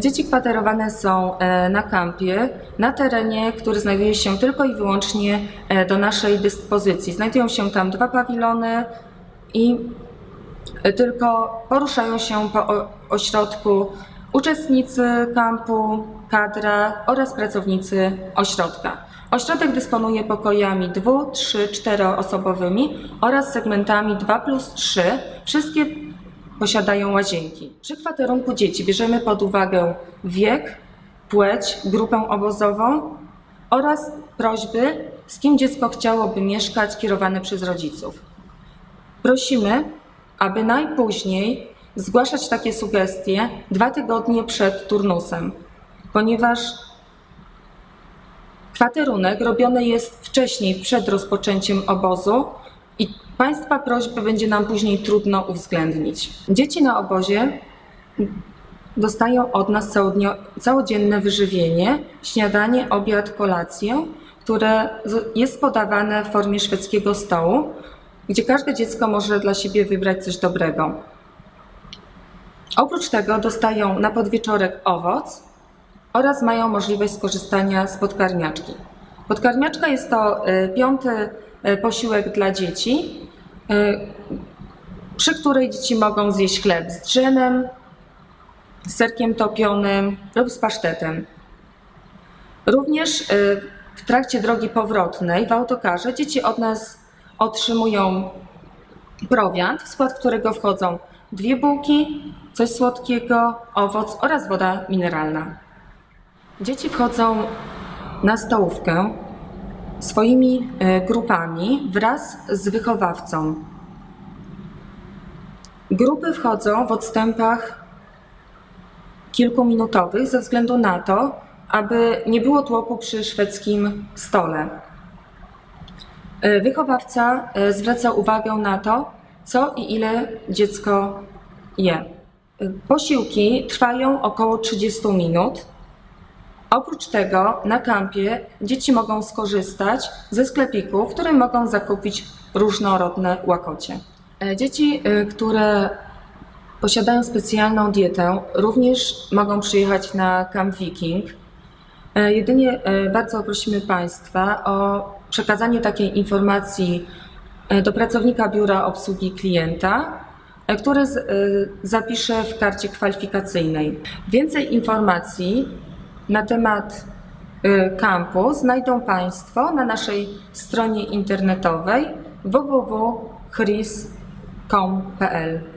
Dzieci kwaterowane są e, na kampie, na terenie, który znajduje się tylko i wyłącznie e, do naszej dyspozycji. Znajdują się tam dwa pawilony i e, tylko poruszają się po ośrodku uczestnicy kampu, kadra oraz pracownicy ośrodka. Ośrodek dysponuje pokojami dwu, trzy, czteroosobowymi oraz segmentami 2 plus 3. Wszystkie posiadają łazienki. Przy kwaterunku dzieci bierzemy pod uwagę wiek, płeć, grupę obozową oraz prośby, z kim dziecko chciałoby mieszkać, kierowane przez rodziców. Prosimy, aby najpóźniej zgłaszać takie sugestie dwa tygodnie przed turnusem, ponieważ kwaterunek robiony jest wcześniej, przed rozpoczęciem obozu i Państwa prośby będzie nam później trudno uwzględnić. Dzieci na obozie dostają od nas całodzienne wyżywienie, śniadanie, obiad, kolację, które jest podawane w formie szwedzkiego stołu, gdzie każde dziecko może dla siebie wybrać coś dobrego. Oprócz tego dostają na podwieczorek owoc oraz mają możliwość skorzystania z podkarmiaczki. Podkarmiaczka jest to y, piąty y, posiłek dla dzieci, y, przy której dzieci mogą zjeść chleb z drzemem, z serkiem topionym lub z pasztetem. Również w trakcie drogi powrotnej w autokarze dzieci od nas otrzymują prowiant, w skład którego wchodzą dwie bułki, coś słodkiego, owoc oraz woda mineralna. Dzieci wchodzą na stołówkę swoimi e, grupami wraz z wychowawcą. Grupy wchodzą w odstępach kilkuminutowych ze względu na to, aby nie było tłoku przy szwedzkim stole. E, Wychowawca e, zwraca uwagę na to, co i ile dziecko je. Posiłki trwają około 30 minut. Oprócz tego na kampie dzieci mogą skorzystać ze sklepiku, w którym mogą zakupić różnorodne łakocie. E, Dzieci, e, które posiadają specjalną dietę, również mogą przyjechać na Camp Viking. E, Jedynie bardzo prosimy Państwa o przekazanie takiej informacji do pracownika biura obsługi klienta, e, który e, zapisze w karcie kwalifikacyjnej. Więcej informacji na temat e, kampu znajdą Państwo na naszej stronie internetowej www.chris.com.pl.